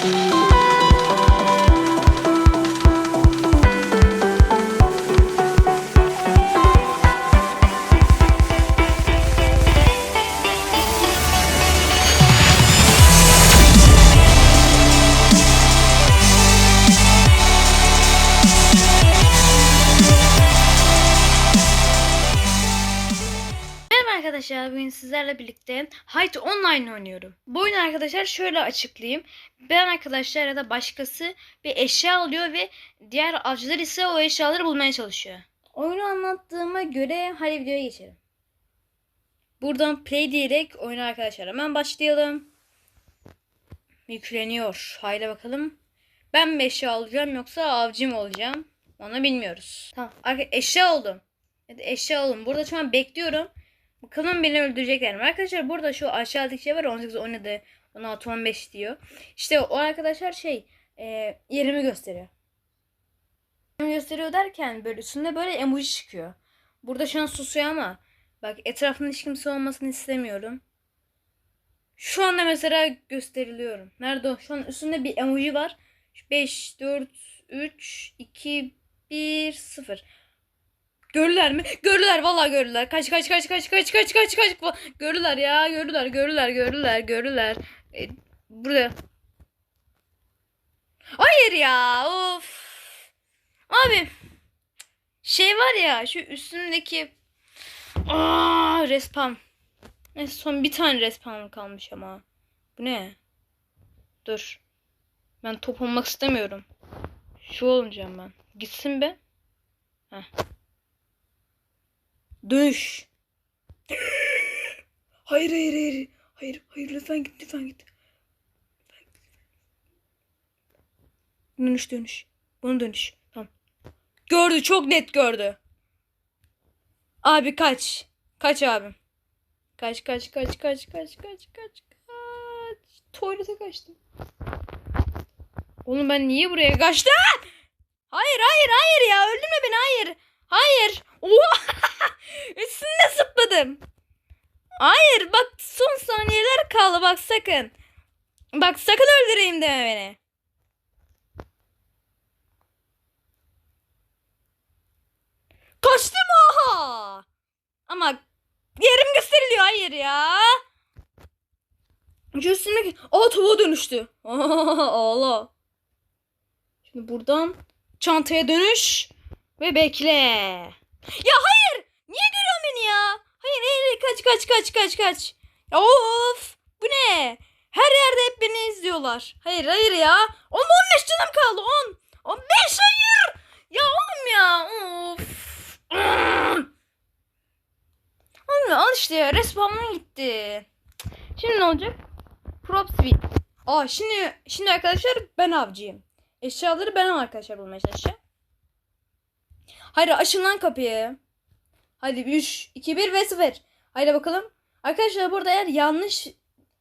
Thank you. Arkadaşlar bugün sizlerle birlikte Hayt Online oynuyorum. Bu oyunu arkadaşlar şöyle açıklayayım. Ben arkadaşlar ya da başkası bir eşya alıyor ve diğer avcılar ise o eşyaları bulmaya çalışıyor. Oyunu anlattığıma göre hadi videoya geçelim. Buradan play diyerek oyuna arkadaşlar hemen başlayalım. Yükleniyor. Haydi bakalım. Ben mi eşya alacağım yoksa avcı mı olacağım? Onu bilmiyoruz. Tamam. Eşya oldum. Ya eşya oldum. Burada şu an bekliyorum. Bakalım beni öldürecekler mi? Arkadaşlar burada şu aşağıdaki şey var ya, 18, 17, 16, 15 diyor. İşte o arkadaşlar şey e, yerimi gösteriyor. Yerimi gösteriyor derken böyle üstünde böyle emoji çıkıyor. Burada şu an susuyor ama bak etrafında hiç kimse olmasını istemiyorum. Şu anda mesela gösteriliyorum. Nerede o? Şu an üstünde bir emoji var. 5, 4, 3, 2, 1, 0. Görürler mi? Görürler vallahi görürler. Kaç kaç kaç kaç kaç kaç kaç kaç. Va- Görürler ya görürler görürler görürler görürler. E, burada. Hayır ya of. Abi şey var ya şu üstündeki Aa, respawn. Neyse son bir tane respawn kalmış ama. Bu ne? Dur. Ben top olmak istemiyorum. Şu olacağım ben. Gitsin be. Heh. Dönüş. Hayır hayır hayır. Hayır hayır lütfen git lütfen git. Dönüş dönüş. Bunu dönüş. Tamam. Gördü çok net gördü. Abi kaç. Kaç abim. Kaç kaç kaç kaç kaç kaç kaç kaç. Tuvalete kaçtım. Oğlum ben niye buraya kaçtım? Hayır hayır hayır ya öldürme beni hayır. Hayır. Oha! Üstünde zıpladım. Hayır bak son saniyeler kaldı bak sakın. Bak sakın öldüreyim deme beni. Kaçtım oha. Ama yerim gösteriliyor hayır ya. Göstermek. Aa tavuğa dönüştü. Ağla. Şimdi buradan çantaya dönüş ve bekle. Ya hayır. Niye görüyorsun beni ya? Hayır hayır kaç kaç kaç kaç kaç. Ya of. Bu ne? Her yerde hep beni izliyorlar. Hayır hayır ya. Oğlum 15 canım kaldı 10. 15 hayır. Ya oğlum ya. Of. Oğlum al işte. Respawn'a gitti. Şimdi ne olacak? Prop speed. Aa şimdi şimdi arkadaşlar ben avcıyım. Eşyaları ben arkadaşlar bulmaya çalışacağım. Haydi açın lan kapıyı. Hadi 3, 2, 1 ve 0. Haydi bakalım. Arkadaşlar burada eğer yanlış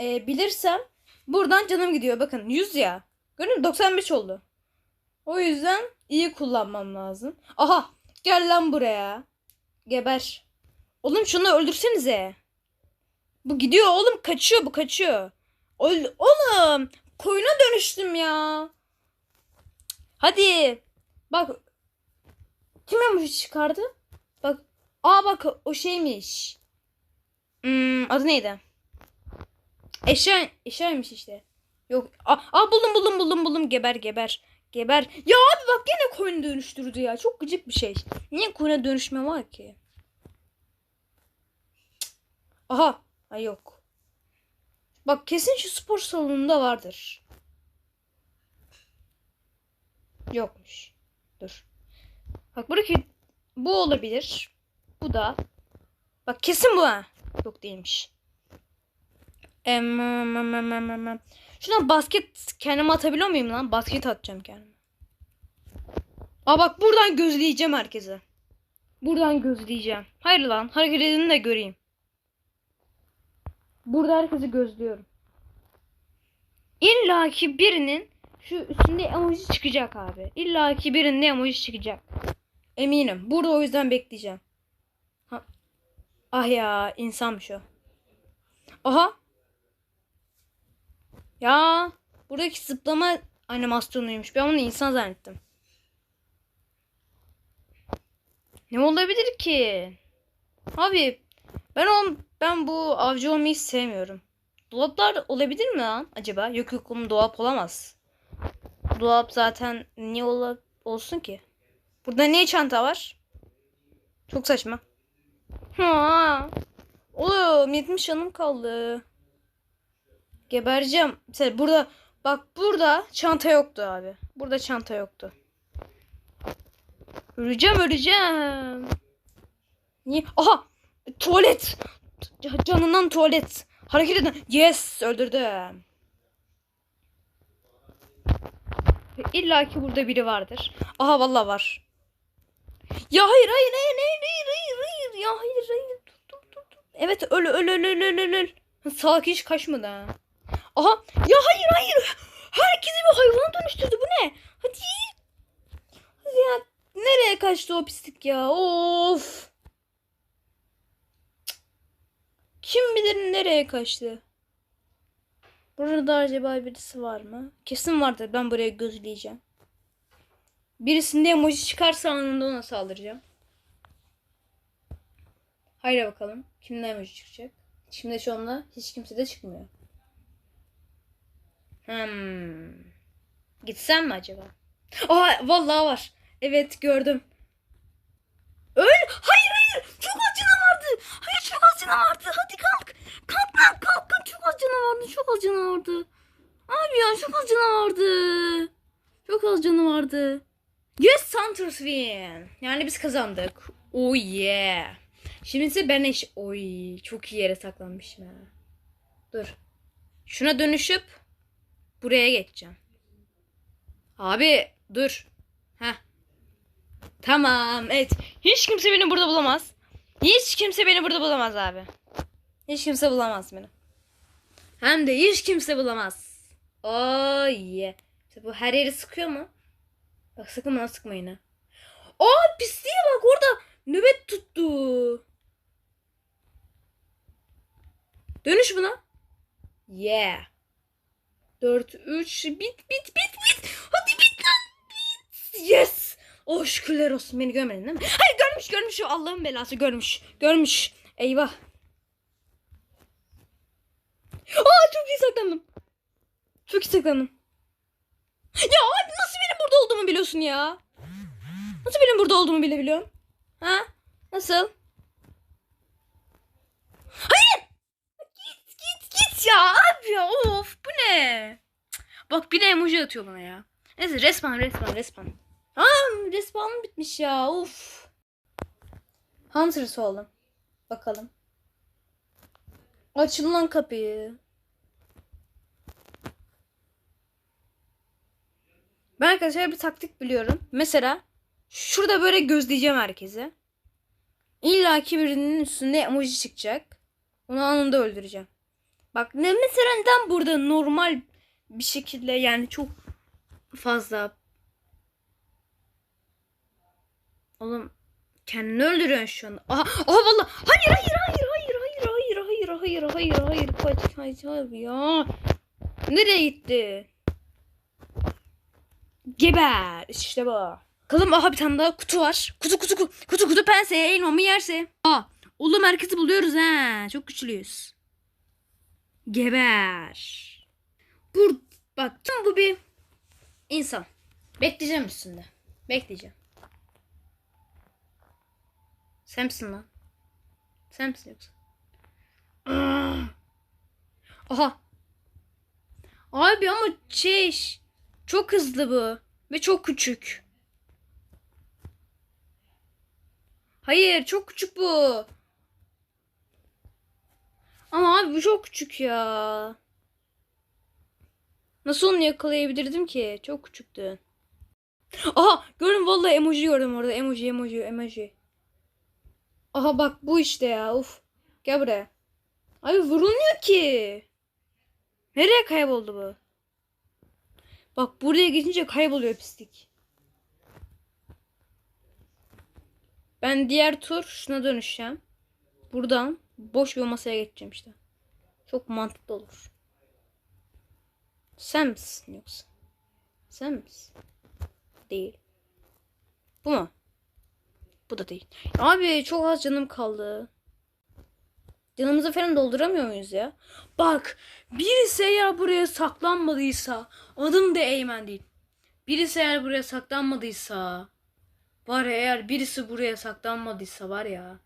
e, bilirsem buradan canım gidiyor. Bakın 100 ya. Görün mü? 95 oldu. O yüzden iyi kullanmam lazım. Aha gel lan buraya. Geber. Oğlum şunu öldürsenize. Bu gidiyor oğlum kaçıyor bu kaçıyor. Öl oğlum koyuna dönüştüm ya. Hadi. Bak kim emoji çıkardı? Bak. Aa bak o şeymiş. Hmm, adı neydi? Eşya, eşyaymış işte. Yok. Aa, aa buldum buldum buldum buldum. Geber geber. Geber. Ya abi bak yine koyun dönüştürdü ya. Çok gıcık bir şey. Niye koyuna dönüşme var ki? Aha. Ha yok. Bak kesin şu spor salonunda vardır. Yokmuş. Dur. Bak buradaki bu olabilir. Bu da. Bak kesin bu ha. Yok değilmiş. Şuna basket kendime atabiliyor muyum lan? Basket atacağım kendime. Aa bak buradan gözleyeceğim herkese. Buradan gözleyeceğim. Hayır lan hareket edin de göreyim. Burada herkesi gözlüyorum. İlla ki birinin şu üstünde emoji çıkacak abi. İlla ki birinde emoji çıkacak. Eminim. Burada o yüzden bekleyeceğim. Ha. Ah ya insanmış o. Aha. Ya Buradaki zıplama animasyonuymuş. Ben onu insan zannettim. Ne olabilir ki? Abi ben on, ben bu avcı olmayı sevmiyorum. Dolaplar olabilir mi lan acaba? Yok yok oğlum dolap olamaz. Dolap zaten niye ola, olsun ki? Burada niye çanta var? Çok saçma. Ha. Oğlum 70 yanım kaldı. Gebereceğim. Mesela burada bak burada çanta yoktu abi. Burada çanta yoktu. Öleceğim öleceğim. Niye? Aha! Tuvalet. Ca- Canından tuvalet. Hareket edin. Yes öldürdüm. İlla ki burada biri vardır. Aha vallahi var. Ya hayır hayır hayır hayır hayır hayır hayır ya hayır hayır dur dur dur. dur. Evet öl öl öl öl öl öl öl. Salak hiç kaçmadı ha. Aha ya hayır hayır. Herkesi bir hayvana dönüştürdü bu ne? Hadi. Hadi ya nereye kaçtı o pislik ya of. Kim bilir nereye kaçtı? Burada acaba birisi var mı? Kesin vardır. Ben buraya gözleyeceğim. Birisinde emoji çıkarsa anında ona saldıracağım. Haydi bakalım. Kimde emoji çıkacak? Şimdi şu anda hiç kimse de çıkmıyor. Hmm. Gitsem mi acaba? Aa vallahi var. Evet gördüm. Öl! Hayır hayır! Çok az canı vardı. Hayır çok az canı vardı. Hadi kalk. Kalk lan kalk. kalk. Çok az canı vardı. Çok az canı vardı. Abi ya çok az canı vardı. Çok az canı vardı. Yes Santos win. Yani biz kazandık. Oh yeah. Şimdi ise ben eş... Oy çok iyi yere saklanmışım ha. Dur. Şuna dönüşüp buraya geçeceğim. Abi dur. Heh. Tamam evet. Hiç kimse beni burada bulamaz. Hiç kimse beni burada bulamaz abi. Hiç kimse bulamaz beni. Hem de hiç kimse bulamaz. Oh yeah. İşte bu her yeri sıkıyor mu? Bak sakın bana sıkmayın ha. Aa pisliğe bak orada nöbet tuttu. Dönüş buna. Yeah. 4 3 bit bit bit bit. Hadi bit lan bit. Yes. Oh şükürler olsun beni görmedin değil mi? Hayır görmüş görmüş Allah'ın belası görmüş. Görmüş. Eyvah. Aa çok iyi saklandım. Çok iyi saklandım. Ya abi nasıl benim burada olduğumu biliyorsun ya? Nasıl benim burada olduğumu bile biliyorsun? Ha? Nasıl? Hayır! Git git git ya abi ya of bu ne? Bak bir de emoji atıyor bana ya. Neyse resmen resmen resmen. Aa respawn bitmiş ya of. Hunter's oğlum. Bakalım. Açın lan kapıyı. Ben arkadaşlar bir taktik biliyorum. Mesela şurada böyle gözleyeceğim herkese. İlla ki birinin üstünde emoji çıkacak. Onu anında öldüreceğim. Bak ne mesela neden burada normal bir şekilde yani çok fazla Oğlum kendini öldürüyorsun şu anda. Aha, aha valla. Hayır hayır hayır hayır hayır hayır hayır hayır hayır hayır kaç kaç abi ya. Nereye gitti? Geber. İşte bu. Bakalım aha bir tane daha kutu var. Kutu kutu kutu kutu kutu pense elmamı yerse. Aa oğlum merkezi buluyoruz ha. Çok güçlüyüz. Geber. Bur bak tam bu bir insan. Bekleyeceğim üstünde. Bekleyeceğim. Sen misin lan? Sen yoksa? Aha. Abi ama şey çok hızlı bu ve çok küçük. Hayır çok küçük bu. Ama abi bu çok küçük ya. Nasıl onu yakalayabilirdim ki? Çok küçüktü. Aha gördüm vallahi emoji gördüm orada. Emoji emoji emoji. Aha bak bu işte ya. Uf. Gel buraya. Abi vurulmuyor ki. Nereye kayboldu bu? Bak buraya geçince kayboluyor pislik. Ben diğer tur şuna dönüşeceğim. Buradan boş bir masaya geçeceğim işte. Çok mantıklı olur. Sen misin yoksa? Sen misin? Değil. Bu mu? Bu da değil. Abi çok az canım kaldı. Canımızı falan dolduramıyor muyuz ya? Bak birisi eğer buraya saklanmadıysa adım da Eymen değil. Birisi eğer buraya saklanmadıysa var eğer birisi buraya saklanmadıysa var ya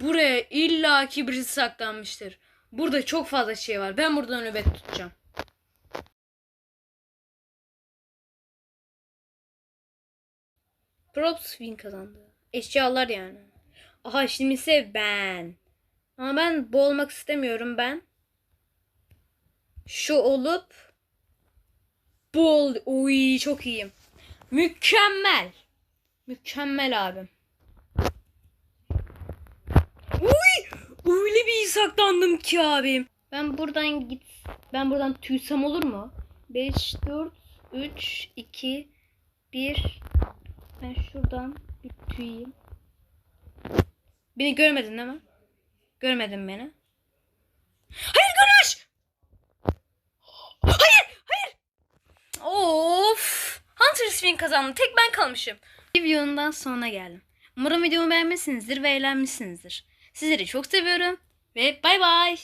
buraya illaki birisi saklanmıştır. Burada çok fazla şey var. Ben buradan nöbet tutacağım. Props win kazandı. Eşyalar yani. Aha şimdi ise ben. Ama ben bu olmak istemiyorum ben. Şu olup bu ol. Uy çok iyiyim. Mükemmel. Mükemmel abim. Uy! Öyle bir iyi saklandım ki abim. Ben buradan git. Ben buradan tüysem olur mu? 5 4 3 2 1 Ben şuradan bir tüyeyim. Beni görmedin değil mi? Görmedin beni. Hayır görmüş. Hayır, hayır. Of. Hunter Spin kazandı. Tek ben kalmışım. Videonun sonuna geldim. Umarım videomu beğenmişsinizdir ve eğlenmişsinizdir. Sizleri çok seviyorum ve bay bay.